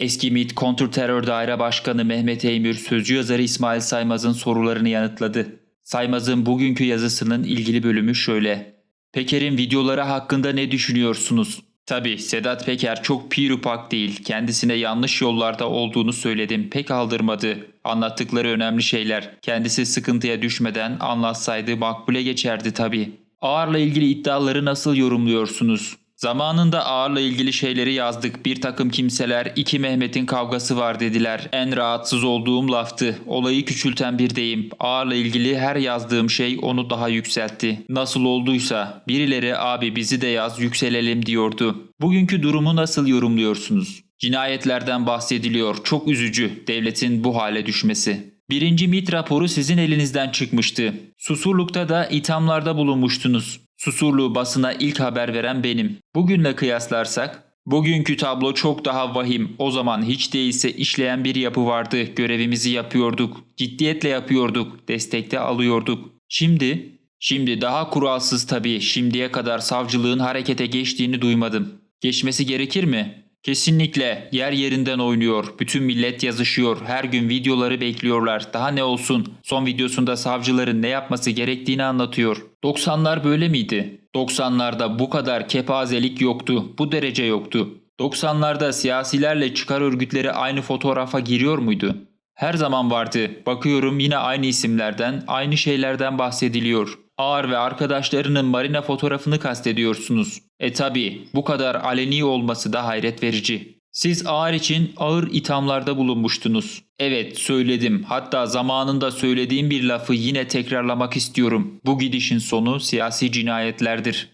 Eski MİT Kontrterör Daire Başkanı Mehmet Eymür, sözcü yazarı İsmail Saymaz'ın sorularını yanıtladı. Saymaz'ın bugünkü yazısının ilgili bölümü şöyle. Peker'in videoları hakkında ne düşünüyorsunuz? Tabi Sedat Peker çok pirupak değil. Kendisine yanlış yollarda olduğunu söyledim. Pek aldırmadı. Anlattıkları önemli şeyler. Kendisi sıkıntıya düşmeden anlatsaydı makbule geçerdi tabi. Ağır'la ilgili iddiaları nasıl yorumluyorsunuz? Zamanında Ağar'la ilgili şeyleri yazdık. Bir takım kimseler iki Mehmet'in kavgası var dediler. En rahatsız olduğum laftı. Olayı küçülten bir deyim. Ağar'la ilgili her yazdığım şey onu daha yükseltti. Nasıl olduysa birileri abi bizi de yaz yükselelim diyordu. Bugünkü durumu nasıl yorumluyorsunuz? Cinayetlerden bahsediliyor. Çok üzücü devletin bu hale düşmesi. Birinci MİT raporu sizin elinizden çıkmıştı. Susurluk'ta da ithamlarda bulunmuştunuz. Susurluğu basına ilk haber veren benim. Bugünle kıyaslarsak, bugünkü tablo çok daha vahim. O zaman hiç değilse işleyen bir yapı vardı. Görevimizi yapıyorduk. Ciddiyetle yapıyorduk. Destekte alıyorduk. Şimdi, şimdi daha kuralsız tabii. Şimdiye kadar savcılığın harekete geçtiğini duymadım. Geçmesi gerekir mi? Kesinlikle yer yerinden oynuyor. Bütün millet yazışıyor. Her gün videoları bekliyorlar. Daha ne olsun? Son videosunda savcıların ne yapması gerektiğini anlatıyor. 90'lar böyle miydi? 90'larda bu kadar kepazelik yoktu. Bu derece yoktu. 90'larda siyasilerle çıkar örgütleri aynı fotoğrafa giriyor muydu? Her zaman vardı. Bakıyorum yine aynı isimlerden, aynı şeylerden bahsediliyor. Ağar ve arkadaşlarının marina fotoğrafını kastediyorsunuz. E tabi bu kadar aleni olması da hayret verici. Siz Ağar için ağır ithamlarda bulunmuştunuz. Evet söyledim. Hatta zamanında söylediğim bir lafı yine tekrarlamak istiyorum. Bu gidişin sonu siyasi cinayetlerdir.